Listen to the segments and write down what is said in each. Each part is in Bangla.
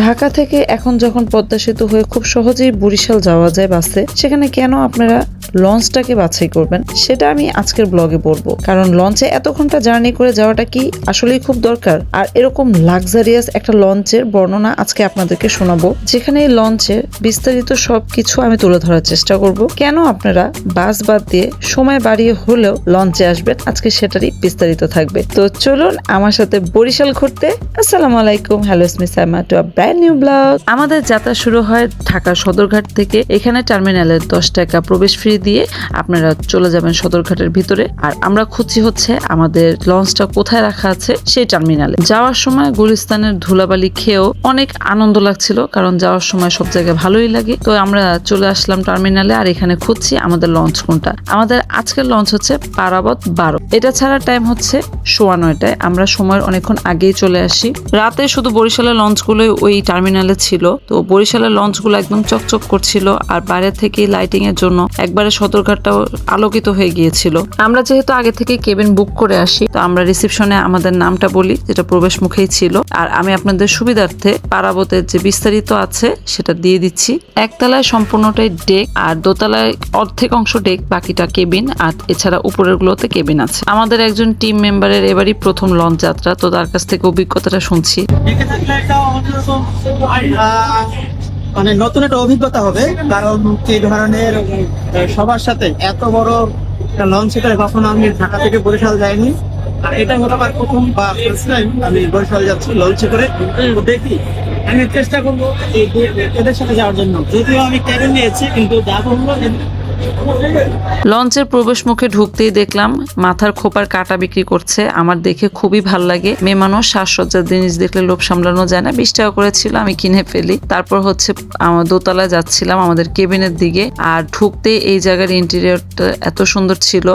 ঢাকা থেকে এখন যখন পদ্মা সেতু হয়ে খুব সহজেই বরিশাল যাওয়া যায় বাসে, সেখানে কেন আপনারা লঞ্চটাকে বাছাই করবেন, সেটা আমি আজকের ব্লগে বলব। কারণ লঞ্চে এত ঘণ্টা জার্নি করে যাওয়াটা কি আসলেই খুব দরকার? আর এরকম লাক্সারিয়াস একটা লঞ্চের বর্ণনা আজকে আপনাদেরকে শোনাবো, যেখানে এই লঞ্চের বিস্তারিত সবকিছু আমি তুলে ধরার চেষ্টা করব। কেন আপনারা বাস বাদ দিয়ে সময় বাড়িয়ে হলেও লঞ্চে আসবেন? আজকে সেটারই বিস্তারিত থাকবে। তো চলুন আমার সাথে বরিশাল ঘুরতে। আসসালামু আলাইকুম, hello it's me Saima, two brand new আমাদের যাত্রা শুরু হয় ঢাকা সদরঘাট থেকে। এখানে টার্মিনালে দশ টাকা প্রবেশ ফ্রি দিয়ে আপনারা চলে যাবেন সদরঘাটের ভিতরে। আর আমরা খুঁজছি হচ্ছে আমাদের লঞ্চটা কোথায় রাখা আছে সেই টার্মিনালে। যাওয়ার সময় গুলিস্তানের ধুলাবালি খেয়েও অনেক আনন্দ লাগছিল, কারণ যাওয়ার সময় সব জায়গায় ভালোই লাগে। তো আমরা চলে আসলাম টার্মিনালে আর এখানে খুঁজছি আমাদের লঞ্চ কোনটা। আমাদের আজকের লঞ্চ হচ্ছে পারাবত বারো। এটা ছাড়া টাইম হচ্ছে সোয়া নয়টায়। আমরা সময়ের অনেকক্ষণ আগেই চলে আসি। রাতে শুধু বরিশালের লঞ্চগুলোই ওই টার্মিনালে ছিল। তো বরিশালের লঞ্চগুলো একদম চকচক করছিল আর বাইরে থেকে লাইটিং এর জন্য একবারে সদরঘাটটাও আলোকিত হয়ে গিয়েছিল। আমরা যেহেতু আগে থেকে কেবিন বুক করে আসি, তো আমরা রিসেপশনে আমাদের নামটা বলি, যেটা প্রবেশ মুখেই ছিল। আর আমি আপনাদের সুবিধার্থে পারাবতের যে বিস্তারিত আছে, সেটা দিয়ে দিচ্ছি। একতলায় সম্পূর্ণটাই ডেক আর দোতলায় অর্ধেক অংশ ডেক বাকিটা কেবিন আর এছাড়া উপরের গুলোতে কেবিন আছে। আমাদের একজন টিম মেম্বারের এবারই প্রথম লঞ্চ যাত্রা, তো তার কাছ থেকে অভিজ্ঞতাটা শুনছি। মানে নতুন একটা অভিজ্ঞতা হবে, কারণ এই ধরনের সবার সাথে এত বড় একটা লঞ্চ করে কখনো আমি ঢাকা থেকে বরিশাল যাইনি। আর এটা হলো আমার প্রথম বা ফার্স্ট টাইম আমি বরিশাল যাচ্ছি লঞ্চে করে। দেখি, আমি চেষ্টা করব এদের সাথে যাওয়ার জন্য। যদিও আমি ক্যাবিন নিয়েছি, কিন্তু যাব লঞ্চের প্রবেশ মুখে ঢুকতেই দেখলাম মাথার খোপার কাটা বিক্রি করছে। আমার দেখে খুবই ভালো লাগে। মেয়ে মানুষ সাজসজ্জার জিনিস দেখলে লোভ সামলানো যায় না। বিশ টাকা করেছিল আমি কিনে ফেলি। তারপর হচ্ছে আমার দোতলায় যাচ্ছিলাম আমাদের কেবিনের দিকে। আর ঢুকতে এই জায়গার ইন্টেরিয়রটা এত সুন্দর ছিল।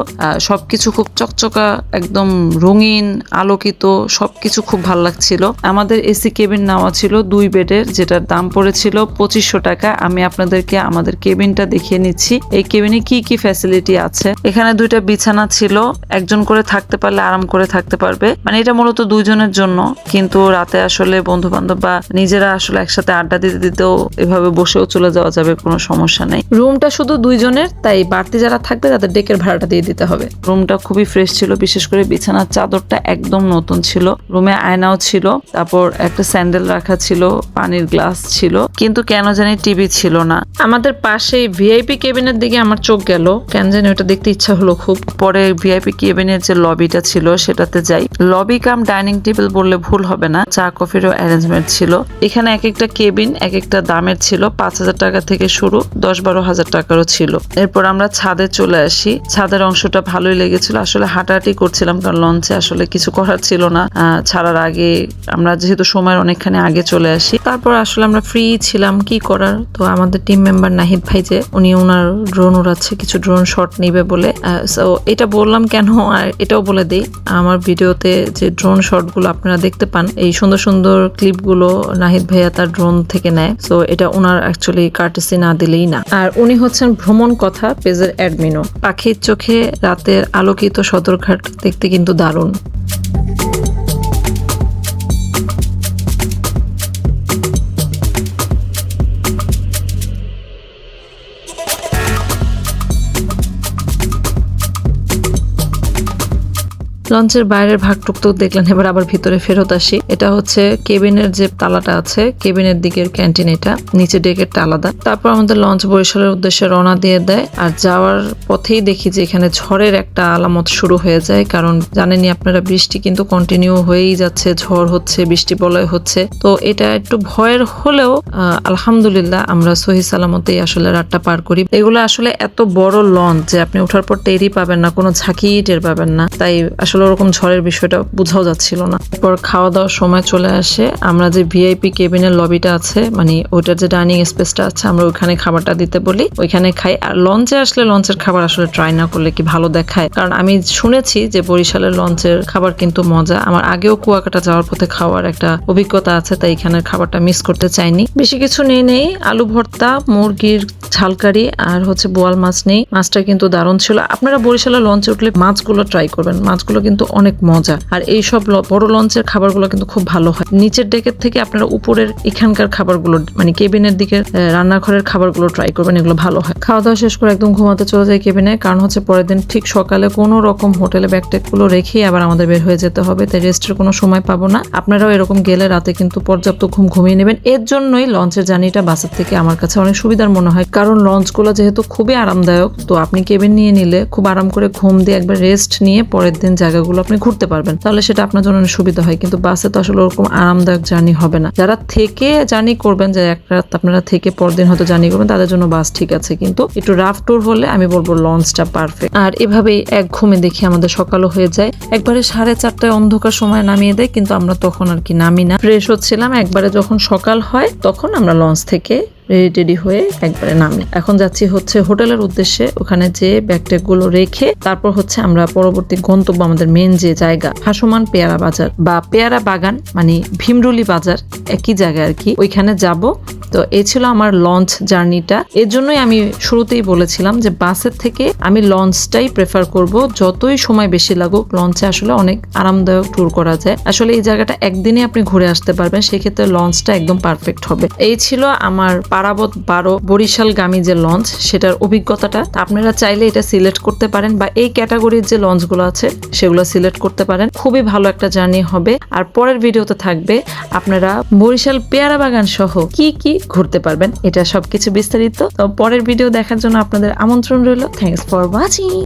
সবকিছু খুব চকচকা, একদম রঙিন, আলোকিত, সবকিছু খুব ভালো লাগছিল। আমাদের এসি কেবিন নেওয়া ছিল দুই বেডের, যেটার দাম পড়েছিল পঁচিশশো টাকা। আমি আপনাদেরকে আমাদের কেবিনটা দেখিয়ে নিচ্ছি। এই কেবিনে কি কি ফ্যাসিলিটি আছে? এখানে দুইটা বিছানা ছিল একজন করে থাকতে পারলে আরাম করে থাকতে পারবে। মানে এটা মূলত দুইজনের জন্য কিন্তু রাতে আসলে বন্ধু বান্ধব বা নিজেরা আসলে একসাথে আড্ডা দিতে দিতেও এভাবে বসেও চলে যাওয়া যাবে কোনো সমস্যা নেই। রুমটা শুধু দুইজনের তাই বাড়তি যারা থাকবে তাদের ডেকের ভাড়াটা দিয়ে দিতে হবে। রুমটা খুবই ফ্রেশ ছিল বিশেষ করে বিছানার চাদরটা একদম নতুন ছিল। রুমে আয়নাও ছিল তারপর একটা স্যান্ডেল রাখা ছিল পানির গ্লাস ছিল কিন্তু কেন জানি টিভি ছিল না। আমাদের পাশেই ভিআইপি কেবিনের দিকে আমার চোখ গেল। কেন জানি ওটা দেখতে ইচ্ছা হলো খুব। পরে ভিআইপি কেবিনের যে লবিটা ছিল, সেটাতে যাই। লবি কাম ডাইনিং টেবিল বললে ভুল হবে না। চা, কফিরও অ্যারেঞ্জমেন্ট ছিল। এখানে এক একটা কেবিন এক একটা দামের ছিল। পাঁচ হাজার টাকা থেকে শুরু, দশ বারো হাজার টাকারও ছিল। এরপর আমরা ছাদে চলে আসি। ছাদের অংশটা ভালোই লেগেছিল। আসলে হাঁটাহাঁটি করছিলাম, কারণ লঞ্চে আসলে কিছু করার ছিল না। ছাড়ার আগে আমরা যেহেতু সময়ের অনেকখানি আগে চলে আসি। তারপর আসলে আমরা ফ্রি ছিলাম। কি করার? তো আমাদের টিম মেম্বার নাহিদ ভাই যে, উনি ওনার ড্রোন উড়াচ্ছে কিছু ড্রোন শট নিবে বলে। সো এটা বললাম কেন? আর এটাও বলে দিই, আমার ভিডিওতে যে ড্রোন শটগুলো আপনারা দেখতে পান, এই সুন্দর সুন্দর ক্লিপগুলো নাহিদ ভাইয়া তার ড্রোন থেকে নেয়। সো এটা ওনার অ্যাকচুয়ালি কার্টেসি না দিলেই না। আর উনি হচ্ছেন ভ্রমণ কথা পেজের অ্যাডমিনও পাখির চোখে রাতের আলোকিত সদরঘাট দেখতে কিন্তু দারুণ। লঞ্চের বাইরের ভাগটুক তো দেখলেন, এবার আবার ভিতরে ফেরত আসি। এটা হচ্ছে কেবিনের যে তালাটা আছে, কেবিনের দিকের ক্যান্টিন এটা নিচে ডেকেরটা আলাদা। তারপর আমাদের লঞ্চ বরিশালের উদ্দেশ্যে রওনা দিয়ে দেয়, আর যাওয়ার পথেই দেখি যে এখানে ঝড়ের একটা আলামত শুরু হয়ে যায়, কারণ জানেনই আপনারা বৃষ্টি কিন্তু কন্টিনিউ হয়েই যাচ্ছে, ঝড় হচ্ছে, বৃষ্টি বলয় হচ্ছে। তো এটা একটু ভয়ের হলেও আলহামদুলিল্লাহ আমরা সহি সালামতেই আসলে রাতটা পার করি। এগুলো আসলে এত বড় লঞ্চ যে আপনি ওঠার পর টেরই পাবেন না, কোনো ঝাঁকি টের পাবেন না। তাই আসলে ওরকম ঝড়ের বিষয়টা বোঝাও যাচ্ছিল না। এরপর খাওয়া দাওয়ার সময় চলে আসে। আমরা যে ভিআইপি কেবিনের লবিটা আছে মানে ওইটার যে ডাইনিং স্পেসটা আছে, আমরা ওইখানে খাবারটা দিতে বলি। ওইখানে খাই। আর লঞ্চে আসলে লঞ্চের খাবার আসলে ট্রাই না করলে কি ভালো দেখায়? কারণ আমি শুনেছি যে বরিশালের লঞ্চের খাবার কিন্তু মজা। আমার আগেও কুয়াকাটা যাওয়ার পথে খাওয়ার একটা অভিজ্ঞতা আছে, তাই এখানের খাবারটা মিস করতে চাইনি। বেশি কিছু নেই নেই। আলু ভর্তা, মুরগির ঝালকারি আর হচ্ছে বোয়াল মাছ নেই। মাছটা কিন্তু দারুণ ছিল। আপনারা বরিশালে লঞ্চে উঠলে মাছগুলো ট্রাই করবেন। মাছগুলো কিন্তু অনেক মজা। আর এই সব বড় লঞ্চের খাবারগুলো কিন্তু খুব ভালো হয়। নিচের ডেকের থেকে আপনারা উপরের এখানকার খাবারগুলো মানে কেবিনের দিকে রান্নাঘরের খাবারগুলো ট্রাই করবেন। এগুলো ভালো হয়। খাওয়া দাওয়া শেষ করে একদম ঘুমাতে চলে যায় কেবিনে। কারণ হচ্ছে পরের দিন ঠিক সকালে কোনো রকম হোটেলে ব্যাগটেকগুলো রেখেই আবার আমাদের বের হয়ে যেতে হবে। তাই রেস্টের কোনো সময় পাবো না। আপনারাও এরকম গেলে রাতে কিন্তু পর্যাপ্ত ঘুম ঘুমিয়ে নেবেন। এর জন্যই লঞ্চের জার্নিটা বাসের থেকে আমার কাছে অনেক সুবিধার মনে হয়। কারণ লঞ্চগুলো যেহেতু খুবই আরামদায়ক, তো আপনি কেবিন নিয়ে নিলে খুব আরাম করে ঘুম দিয়ে একবার রেস্ট নিয়ে পরের দিন জায়গাগুলো আপনি ঘুরতে পারবেন। তাহলে সেটা আপনার জন্য সুবিধা হয়, কিন্তু বাসে তো আসলে ওরকম আরামদায়ক জার্নি হবে না। যারা থেকে জার্নি করবেন যে এক রাত আপনারা থেকে পরদিন হয়তো জার্নি করবেন, তাদের জন্য বাস ঠিক আছে, কিন্তু একটু রাফ ট্যুর হলে আমি বলব লঞ্চটা পারফেক্ট আর এভাবেই এক ঘুমে দেখি আমাদের সকালও হয়ে যায়। একবারে সাড়ে চারটায় অন্ধকার সময় নামিয়ে দেয়, কিন্তু আমরা তখন আর কি নামি না। ফ্রেশ হচ্ছিলাম, একবারে যখন সকাল হয়, তখন আমরা লঞ্চ থেকে রেডি টেডি হয়ে একবারে নামি। এখন যাচ্ছি হচ্ছে হোটেলের উদ্দেশ্যে। ওখানে যে গুলো রেখে তারপর হচ্ছে আমরা পরবর্তী গন্তব্য আমাদের মেন যে জায়গা, ভাসমান পেয়ারা বাজার বা পেয়ারা বাগান মানে ভীমরুলি বাজার, একই জায়গায় আর কি। ওইখানে যাব। তো এই ছিল আমার লঞ্চ জার্নিটা এর জন্যই আমি শুরুতেই বলেছিলাম যে বাসের থেকে আমি লঞ্চটাই প্রেফার করব। যতই সময় বেশি লাগুক লঞ্চে আসলে অনেক আরামদায়ক ট্যুর করা যায়। আসলে এই জায়গাটা একদিনে আপনি ঘুরে আসতে পারবেন, সেক্ষেত্রে লঞ্চটা একদম পারফেক্ট হবে। এই ছিল আমার পারাবত বারো বরিশালগামী যে লঞ্চ সেটার অভিজ্ঞতাটা। আপনারা চাইলে এটা সিলেক্ট করতে পারেন বা এই ক্যাটাগরির যে লঞ্চগুলো আছে, সেগুলো সিলেক্ট করতে পারেন। খুবই ভালো একটা জার্নি হবে। আর পরের ভিডিওতে থাকবে আপনারা বরিশাল পেয়ারা বাগান সহ কি কি ঘুরতে পারবেন। এটা সবকিছু বিস্তারিত। তো পরের ভিডিও দেখার জন্য আপনাদের আমন্ত্রণ রইল। Thanks for watching